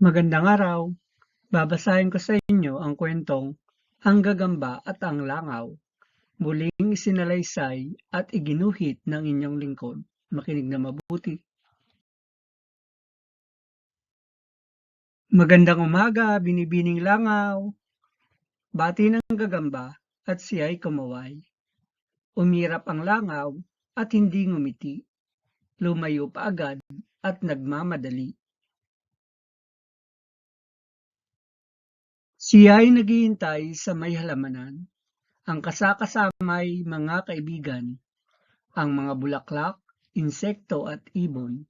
Magandang araw. Babasahin ko sa inyo ang kwentong Ang Gagamba at ang Langaw. Muling isinalaysay at iginuhit ng inyong lingkod. Makinig na mabuti. Magandang umaga, binibining langaw. Bati ng gagamba at siya'y kumaway. Umirap ang langaw at hindi ngumiti. Lumayo pa agad at nagmamadali. Siya ay naghihintay sa may halamanan. Ang kasakasamay mga kaibigan, ang mga bulaklak, insekto at ibon.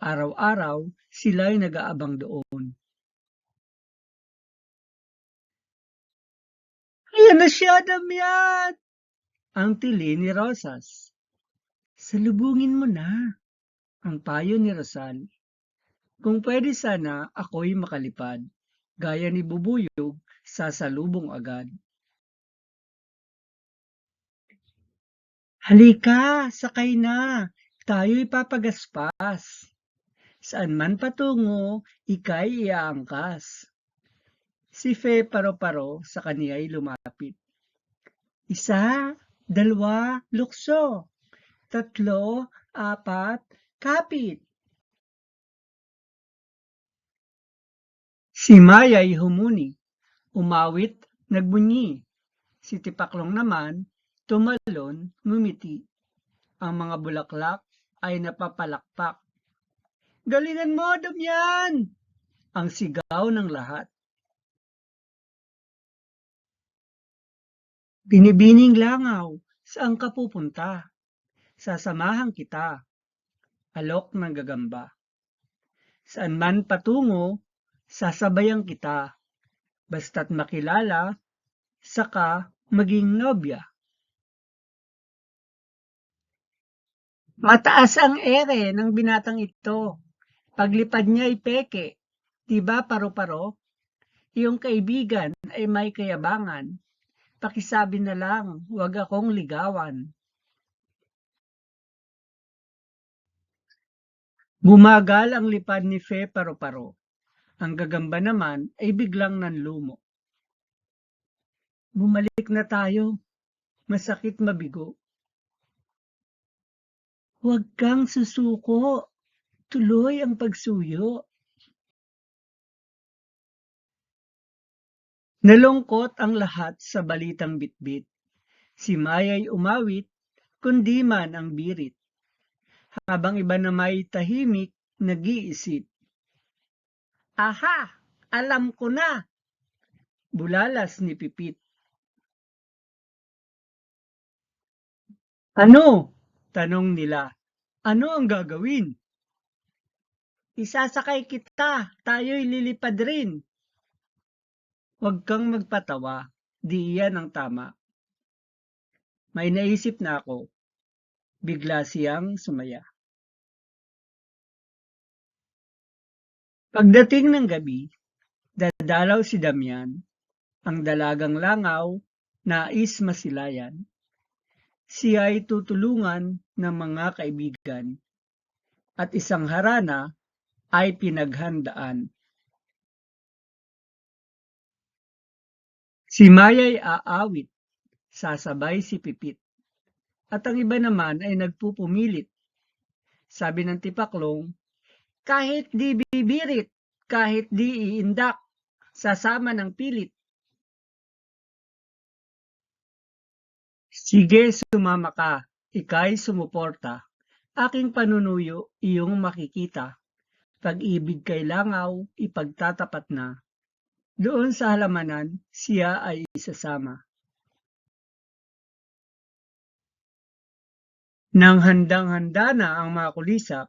Araw-araw sila'y nag-aabang doon. Ayan na siya, Damian! Ang tili ni Rosas. Salubungin mo na, ang payo ni Rosal. Kung pwede sana ako'y makalipad. Gaya ni Bubuyog, sasalubong agad. Halika, sakay na. Tayo'y papagaspas. Saan man patungo, ika'y iaangkas. Si Fe paro-paro sa kaniya'y lumapit. Isa, dalawa, lukso. Tatlo, apat, kapit. Si Maya'y humuni, umawit, nagbunyi. Si Tipaklong naman, tumalon, ngumiti. Ang mga bulaklak ay napapalakpak. Galingan mo, Damian! Ang sigaw ng lahat. Binibining langaw, saan ka pupunta? Sasamahan kita. Alok ng gagamba. Saan man patungo, sasabayan kita. Basta't makilala, saka maging nobya. Mataas ang ere ng binatang ito. Paglipad niya ay peke. Diba paro-paro? Iyong kaibigan ay may kayabangan. Pakisabi na lang, huwag akong ligawan. Bumagal ang lipad ni Fe paro-paro. Ang gagamba naman ay biglang nanlumo. Bumalik na tayo. Masakit mabigo. Huwag kang susuko. Tuloy ang pagsuyo. Nalungkot ang lahat sa balitang bitbit. Si Maya'y umawit, kundi man ang birit. Habang iba na may tahimik, nag-iisip. Aha! Alam ko na! Bulalas ni Pipit. Ano? Tanong nila. Ano ang gagawin? Isasakay kita, tayo'y lilipad rin. Huwag kang magpatawa, di iyan ang tama. May naisip na ako. Bigla siyang sumaya. Pagdating ng gabi, dadalaw si Damian, ang dalagang langaw, nais masilayan. Siya ay tutulungan ng mga kaibigan at isang harana ay pinaghandaan. Si Maya'y aawit, sasabay si Pipit. At ang iba naman ay nagpupumilit. Sabi ng tipaklong, kahit di bibirit, kahit di iindak, sasama ng pilit. Sige, sumama ka, ikay sumuporta. Aking panunuyo, iyong makikita. Pag-ibig kay langaw, ipagtatapat na. Doon sa halamanan, siya ay isasama. Nang handang-handa na ang mga kulisap,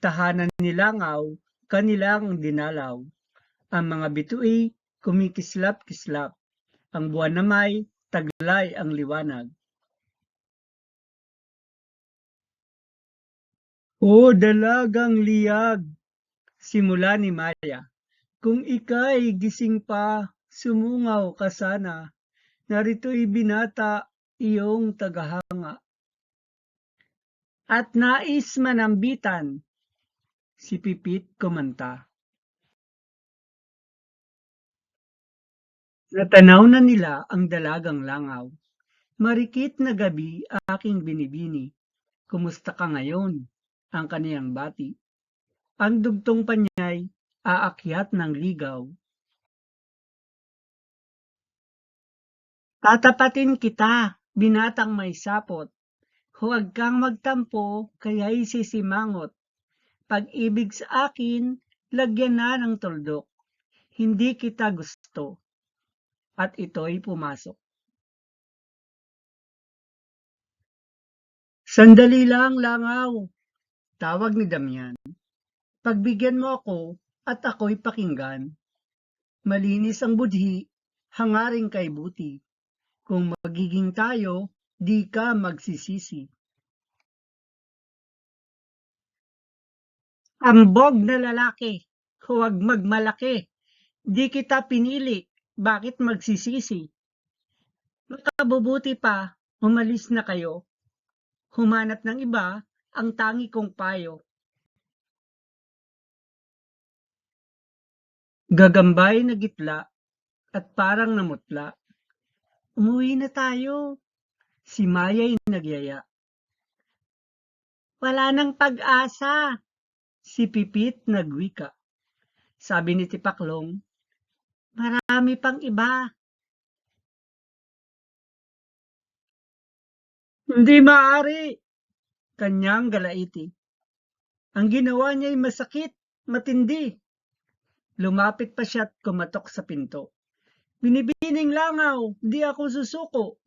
tahanan ni Langaw, kanilang dinalaw. Ang mga bituin, kumikislap-kislap. Ang buwan na may, taglay ang liwanag. O dalagang liyag, simula ni Maya. Kung ika'y gising pa, sumungaw ka sana. Narito'y binata, iyong tagahanga. At nais manambitan, si Pipit kumanta. Natanaw na nila ang dalagang langaw. Marikit na gabi aking binibini. Kumusta ka ngayon? Ang kaniyang bati. Ang dugtong pa niya'y aakyat ng ligaw. Tatapatin kita, binatang may sapot. Huwag kang magtampo, kaya'y sisimangot. Pag-ibig sa akin, lagyan na ng tuldok. Hindi kita gusto. At ito'y pumasok. Sandali lang, langaw. Tawag ni Damian. Pagbigyan mo ako at ako'y pakinggan. Malinis ang budhi, hangaring kay buti. Kung magiging tayo, di ka magsisisi. Ambog na lalaki, huwag magmalaki. Di kita pinili, bakit magsisisi? Makabubuti pa, umalis na kayo. Humanap ng iba, ang tangi kong payo. Gagambay na gitla at parang namutla. Umuwi na tayo. Si Maya'y nagyaya. Wala nang pag-asa. Si Pipit nagwika. Sabi ni Tipaklong, marami pang iba. Hindi maaari. Kanyang galaiti. Ang ginawa niya'y masakit, matindi. Lumapit pa siya't kumatok sa pinto. Binibining langaw, di ako susuko.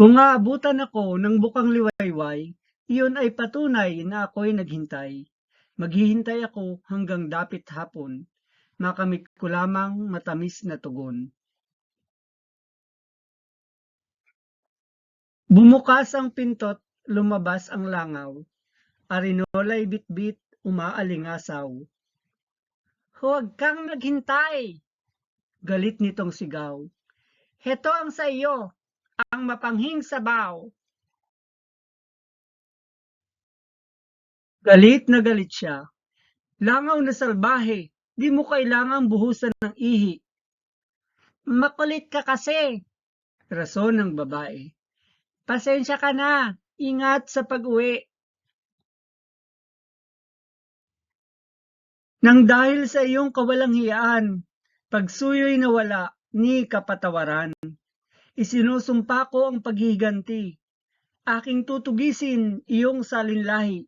Kung aabutan ako ng bukang liwayway, iyon ay patunay na ako'y naghintay. Maghihintay ako hanggang dapit hapon. Makamit ko lamang matamis na tugon. Bumukas ang pintot, lumabas ang langaw. Arinola'y bitbit, umaalingasaw. Huwag kang naghintay! Galit nitong sigaw. Heto ang sa iyo, ang mapanghing sabaw. Galit na galit siya. Langaw na salbahe, di mo kailangang buhusan ng ihi. Makulit ka kasi, rason ng babae. Pasensya ka na, ingat sa pag-uwi. Nang dahil sa iyong kawalanghiyaan, pagsuyo'y nawala, ni kapatawaran. Isinusumpa ko ang paghiganti. Aking tutugisin iyong salinlahi.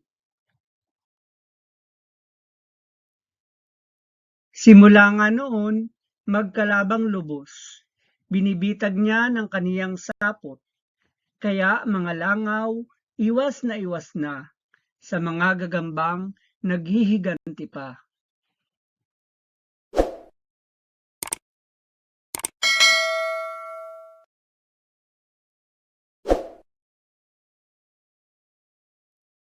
Simula nga noon, magkalabang lubos. Binibitag niya ng kaniyang sapot. Kaya mga langaw, iwas na iwas na sa mga gagambang naghihiganti pa.